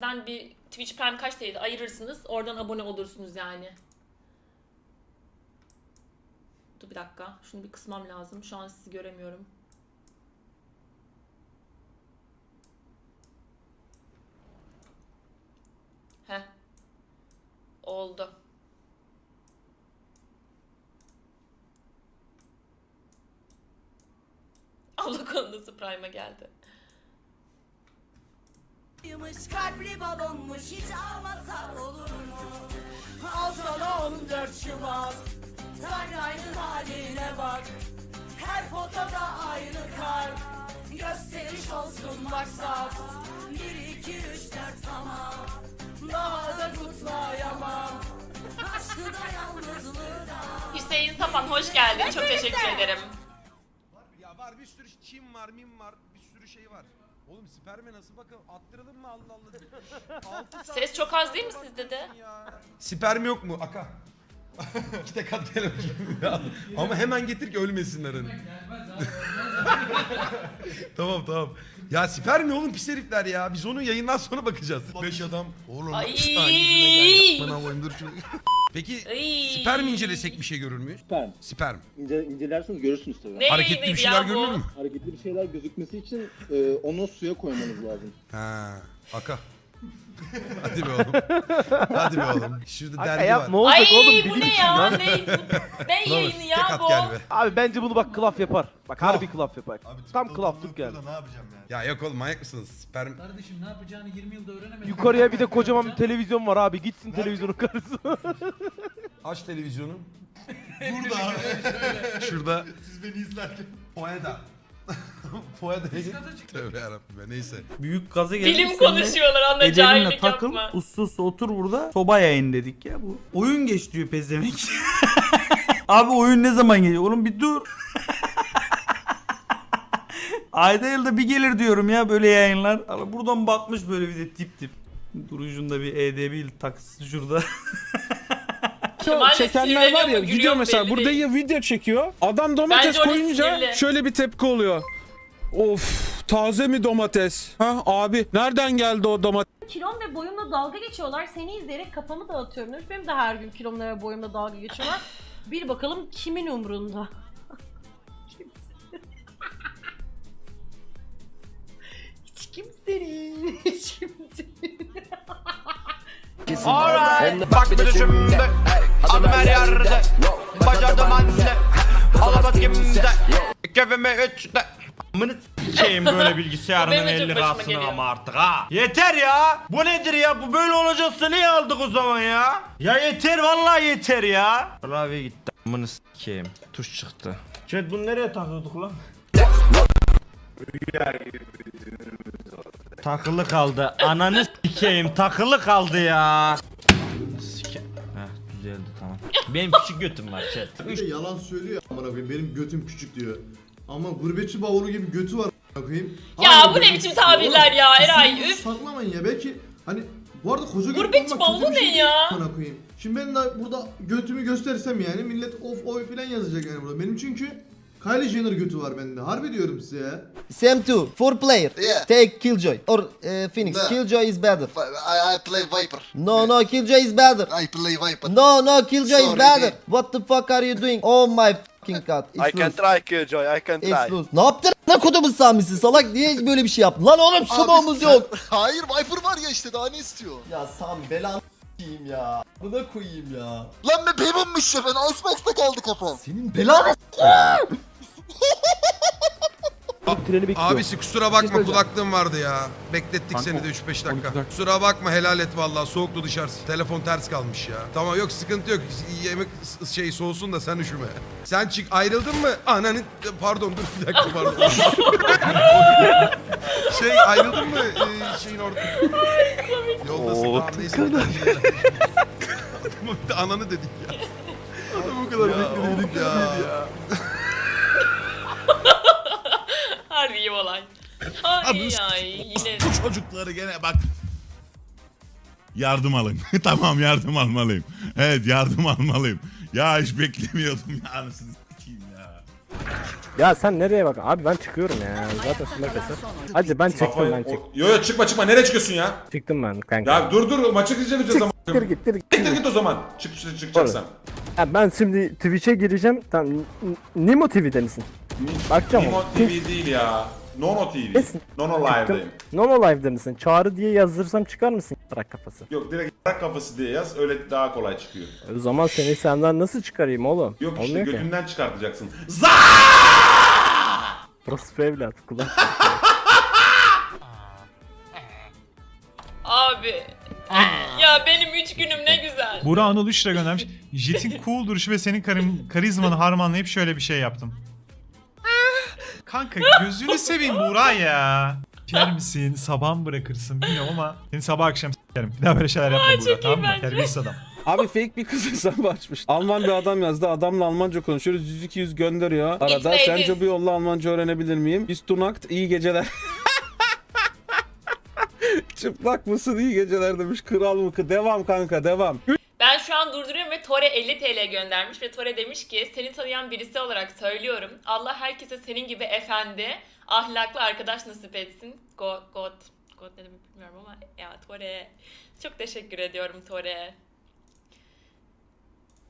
Ben bir Twitch Prime kaç TL'ydi ayırırsınız. Oradan abone olursunuz yani. Dur bir dakika. Şunu bir kısmam lazım. Şu an sizi göremiyorum. Heh. Oldu. Allah konusu Prime'a geldi. Yumuş kalpli balonmuş hiç almasak olur mu? Al sana 14 Şubat Timeline'ın haline bak Her fotoda aynı kalp Gösteriş olsun maksat 1, 2, 3, 4 tamam Daha da kutlayamam Aşkı da yalnızlığı da Hüseyin Sapan hoş geldin. Çok teşekkür ederim. Var ya var bir sürü Çin var, Min var, bir sürü şey var. Oğlum sperme nasıl bakalım? Attıralım mı Allah Allah? Ses çok az değil mi sizde de? Sperm yok mu? Aka. İki tek at gel bakayım. Ama hemen getir ki ölmesinler hani. tamam tamam. Ya sperm ne oğlum pis herifler ya. Biz onu yayından sonra bakacağız. Beş adam. Oğlum Ay. Bana koyayım, dur şunu. Peki Ay. sperm incelesek bir şey görür müyüz? Sperm. Sperm. İnce, incelerseniz görürsünüz tabii. Ne Hareketli bir şeyler ya bu? görünür mü? Hareketli bir şeyler gözükmesi için e, onu suya koymanız lazım. Ha, aka. Hadi be oğlum. Hadi be oğlum. Şurada Aka dergi var. olacak Ay oğlum bu ne için ya? lan. Ne, bu- ne yayını tek ya at bu? gel be. Abi bence bunu bak klaf yapar. Bak harbi Klaf. klaf yapar. Tam klaflık geldi. Ne yapacağım yani? Ya yok oğlum manyak mısınız? Sperm. Kardeşim ne yapacağını 20 yılda öğrenemedin. Yukarıya bir de kocaman bir televizyon var abi. Gitsin televizyonun karşısına. Aç televizyonu. Burada abi. Şurada. Siz beni izlerken. Poeda. Poeda'ya git. Tövbe yarabbim ya neyse. Büyük gaza geldik. Bilim konuşuyorlar anla Edelinle cahillik takıl, yapma. uslu uslu otur burada. Soba yayın dedik ya bu. Oyun geç diyor pezevenk. Abi oyun ne zaman geliyor? Oğlum bir dur. Ayda yılda bir gelir diyorum ya böyle yayınlar. Ama buradan bakmış böyle bir de tip tip. Durucunda bir EDB takısı şurada. Kemal de çekenler var sinirleniyor ya gülüyor gidiyor mesela belli burada değil. ya video çekiyor. Adam domates Bence orası koyunca sinirli. şöyle bir tepki oluyor. Of taze mi domates? Ha abi nereden geldi o domates? kilom ve boyumla dalga geçiyorlar. Seni izleyerek kafamı dağıtıyorum demiş. Benim de her gün kilomla ve boyumla dalga geçiyorlar. Bir bakalım kimin umrunda? hiç kimsenin, hiç kimsenin. Bak bir şimdi adım her yerde Bacadım anne Alabat kimde? Kefeme üçte. Amını s**eyim böyle bilgisayarının Benim de çok 50 başıma lirasını geliyor. ama artık ha. Yeter ya. Bu nedir ya? Bu böyle olacaksa niye aldık o zaman ya? Ya yeter vallahi yeter ya. Klavye gitti. Amını s**eyim. Tuş çıktı. Chat bunu nereye takıyorduk lan? Takılı kaldı. Ananı s**eyim. Takılı kaldı ya. Düzeldi tamam. Benim küçük götüm var chat. Bir de yalan söylüyor amına koyayım. Benim götüm küçük diyor. Ama gurbetçi bavulu gibi götü var amına koyayım. Ya Hala bu ne götü biçim küçük. tabirler ya, Eray, üf. Saklamayın ya belki hani bu arada koca götlü Gurbetçi olmak bavulu kötü bir ne şey değil ya? amına koyayım. Şimdi ben de burada götümü göstersem yani millet of oy falan yazacak yani burada. Benim çünkü Kylie Jenner götü var bende. Harbi diyorum size ya. Sam2, four player. Yeah. Take Killjoy or uh, Phoenix. No. Killjoy is better. I, I play Viper. No, no, Killjoy is better. I play Viper. No, no, Killjoy is Sorry, better. dude. What the fuck are you doing? Oh my fucking god. It's loose. try Killjoy, I can It's loose. Ne yaptın? Ne kodumun samisi salak niye böyle bir şey yaptın? Lan oğlum sumomuz yok. Hayır Viper var ya işte daha ne istiyor? Ya Sami belanı s**eyim ya. Buna koyayım ya. Lan be bebeğimmiş ya ben Icebox'ta kaldı kafam. Senin belanı Treni bekliyor. Abisi kusura bakma kulaklığım vardı ya. Beklettik seni de 3-5 dakika. Kusura bakma helal et vallahi soğuktu dışarısı. Telefon ters kalmış ya. Tamam yok sıkıntı yok. Yemek şey soğusun da sen üşüme. Sen çık ayrıldın mı? Ananı pardon dur bir dakika pardon. şey ayrıldın mı ee, şeyin orada? Yoldasın tamam neyse. Ananı dedik ya. Adamı bu kadar bekledik ya. Harbi iyi olay. Ay yine. Bu çocukları gene bak. Yardım alın. tamam yardım almalıyım. Evet yardım almalıyım. Ya hiç beklemiyordum ya anasını s**eyim ya. Ya sen nereye bak? Abi ben çıkıyorum ya. Zaten şuna keser. Hacı ben çıktım ben çıktım. Yo yo çıkma çıkma nereye çıkıyorsun ya? Çıktım ben kanka. Ya dur dur maçı izleyeceğiz ama. Siktir git, git, git. Git git o zaman. Çık çık çıkacaksan. Ya ben şimdi Twitch'e gireceğim. Tamam. N- Nimo TV'de misin? Bakacağım Nimo. TV değil ya. Nono TV. Nono Live'dayım. Nono Live'de misin? Çağrı diye yazdırsam çıkar mısın? Bırak kafası. Yok direkt yarak kafası diye yaz öyle daha kolay çıkıyor. O zaman seni senden nasıl çıkarayım oğlum? Yok işte Olmuyor ki. götünden çıkartacaksın. Za! Orospu evlat kulak. Abi. ya benim üç günüm ne güzel. Burak Anıl 3 lira göndermiş. Jet'in cool duruşu ve senin karim, karizmanı harmanlayıp şöyle bir şey yaptım. Kanka gözünü seveyim Burak ya. Yer misin? Sabah mı bırakırsın bilmiyorum ama seni sabah akşam s**erim. Bir daha böyle şeyler yapma Burak çok iyi tamam mı? bence. Terbiyesiz adam. Abi fake bir kız hesabı açmış. Alman bir adam yazdı. Adamla Almanca konuşuyoruz. 100-200 gönderiyor. Arada It's sence ladies. bu yolla Almanca öğrenebilir miyim? Biz tunakt iyi geceler. Çıplak mısın iyi geceler demiş. Kral mı? Devam kanka devam. An durduruyorum ve Tore 50 TL göndermiş ve Tore demiş ki seni tanıyan birisi olarak söylüyorum. Allah herkese senin gibi efendi, ahlaklı arkadaş nasip etsin. God, God, God ne demek bilmiyorum ama ya Tore. Çok teşekkür ediyorum Tore.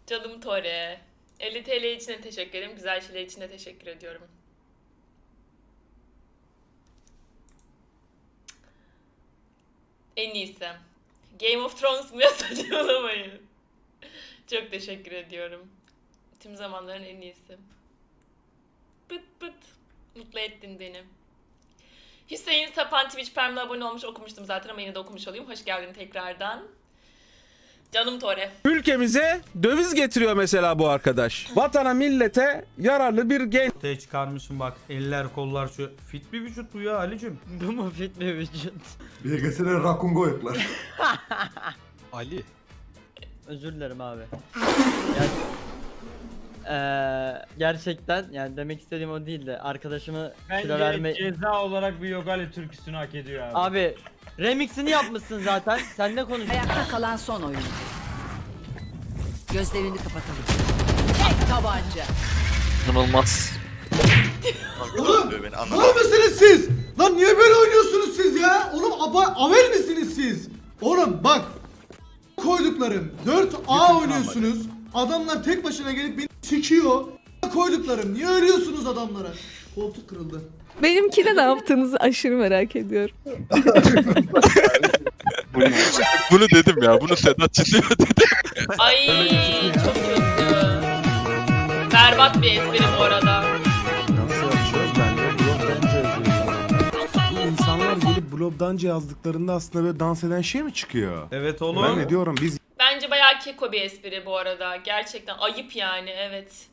Canım Tore. 50 TL için de teşekkür ederim. Güzel şeyler için de teşekkür ediyorum. En iyisi. Game of Thrones mu ya saçmalamayın. Çok teşekkür ediyorum. Tüm zamanların en iyisi. Pıt pıt. Mutlu ettin beni. Hüseyin Sapan Twitch Prime'la abone olmuş okumuştum zaten ama yine de okumuş olayım. Hoş geldin tekrardan. Canım Tore. Ülkemize döviz getiriyor mesela bu arkadaş. Vatana millete yararlı bir genç. Ortaya çıkarmışım bak eller kollar şu fit bir vücut bu ya Ali'cim. Bu mu fit bir vücut? BGS'de rakun koyuklar. Ali. Özür dilerim abi. Yani, eee, gerçekten yani demek istediğim o değil de arkadaşımı kilo verme... ceza olarak bir Yogali türküsünü hak ediyor abi. Abi remixini yapmışsın zaten. Sen ne konuşuyorsun? Ayakta kalan son oyun. Gözlerini kapatalım. Tek tabanca. İnanılmaz. Oğlum mal mısınız siz? Lan niye böyle oynuyorsunuz siz ya? Oğlum aba, avel misiniz siz? Oğlum bak koyduklarım 4A oynuyorsunuz. Adamlar tek başına gelip beni sikiyor. Koyduklarım niye ölüyorsunuz adamlara? Koltuk kırıldı. Benimki de ne yaptığınızı aşırı merak ediyorum. Bunu dedim ya. Bunu Sedat çiziyor dedim. Ay çok kötü. Berbat bir espri bu arada. Blobdanca yazdıklarında aslında böyle dans eden şey mi çıkıyor? Evet oğlum. diyorum biz Bence bayağı keko bir espri bu arada. Gerçekten ayıp yani evet.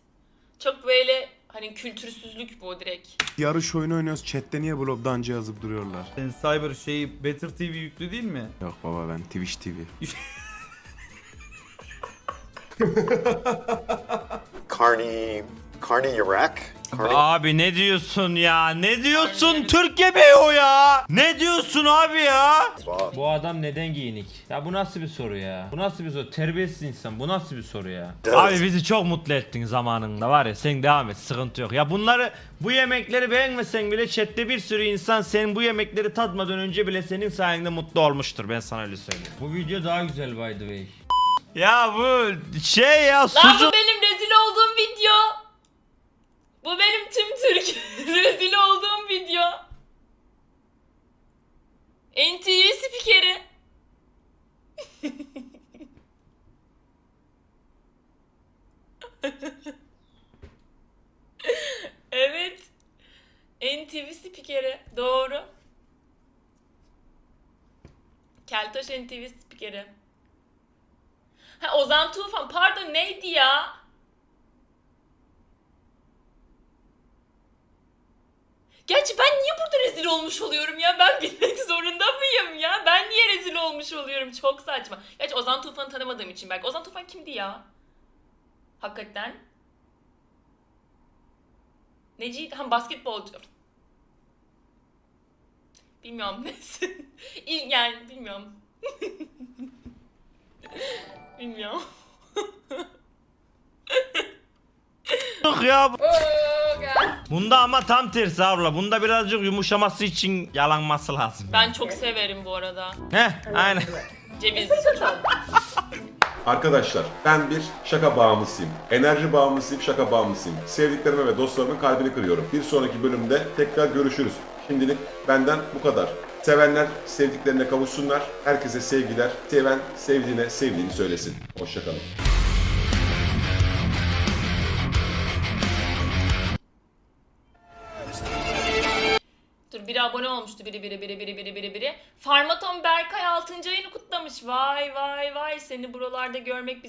Çok böyle hani kültürsüzlük bu direkt. yarış oyunu oynuyoruz chatte niye blobdanca yazıp duruyorlar? Senin Cyber şeyi Better TV yüklü değil mi? Yok baba ben Twitch TV. Carney... Carney Iraq? Abi ne diyorsun ya? Ne diyorsun? Türk yemeği o ya. Ne diyorsun abi ya? Bu adam neden giyinik? Ya bu nasıl bir soru ya? Bu nasıl bir soru? Terbiyesiz insan. Bu nasıl bir soru ya? Abi bizi çok mutlu ettin zamanında var ya. Sen devam et. Sıkıntı yok. Ya bunları bu yemekleri beğenmesen bile chatte bir sürü insan senin bu yemekleri tatmadan önce bile senin sayende mutlu olmuştur. Ben sana öyle söyleyeyim. Bu video daha güzel by the way. Ya bu şey ya Lan sucuk bu benim. Bu benim tüm Türk rezil olduğum video. NTV spikeri. evet. NTV spikeri. Doğru. Keltoş NTV spikeri. Ha Ozan Tufan pardon neydi ya? Gerçi ben niye burada rezil olmuş oluyorum ya? Ben bilmek zorunda mıyım ya? Ben niye rezil olmuş oluyorum? Çok saçma. Gerçi Ozan Tufan'ı tanımadığım için belki. Ozan Tufan kimdi ya? Hakikaten. Neciydi? Ha basketbolcu. Bilmiyorum neyse. İl- yani bilmiyorum. Bilmiyorum. ya. Bu Bunda ama tam tersi abla. Bunda birazcık yumuşaması için yalanması lazım. Ben çok severim bu arada. Heh aynen. Ceviz. Arkadaşlar ben bir şaka bağımlısıyım. Enerji bağımlısıyım, şaka bağımlısıyım. Sevdiklerime ve dostlarımın kalbini kırıyorum. Bir sonraki bölümde tekrar görüşürüz. Şimdilik benden bu kadar. Sevenler sevdiklerine kavuşsunlar. Herkese sevgiler. Seven sevdiğine sevdiğini söylesin. Hoşçakalın. Abone olmuştu biri biri biri biri biri biri biri. Farmaton Berkay 6. ayını kutlamış. Vay vay vay seni buralarda görmek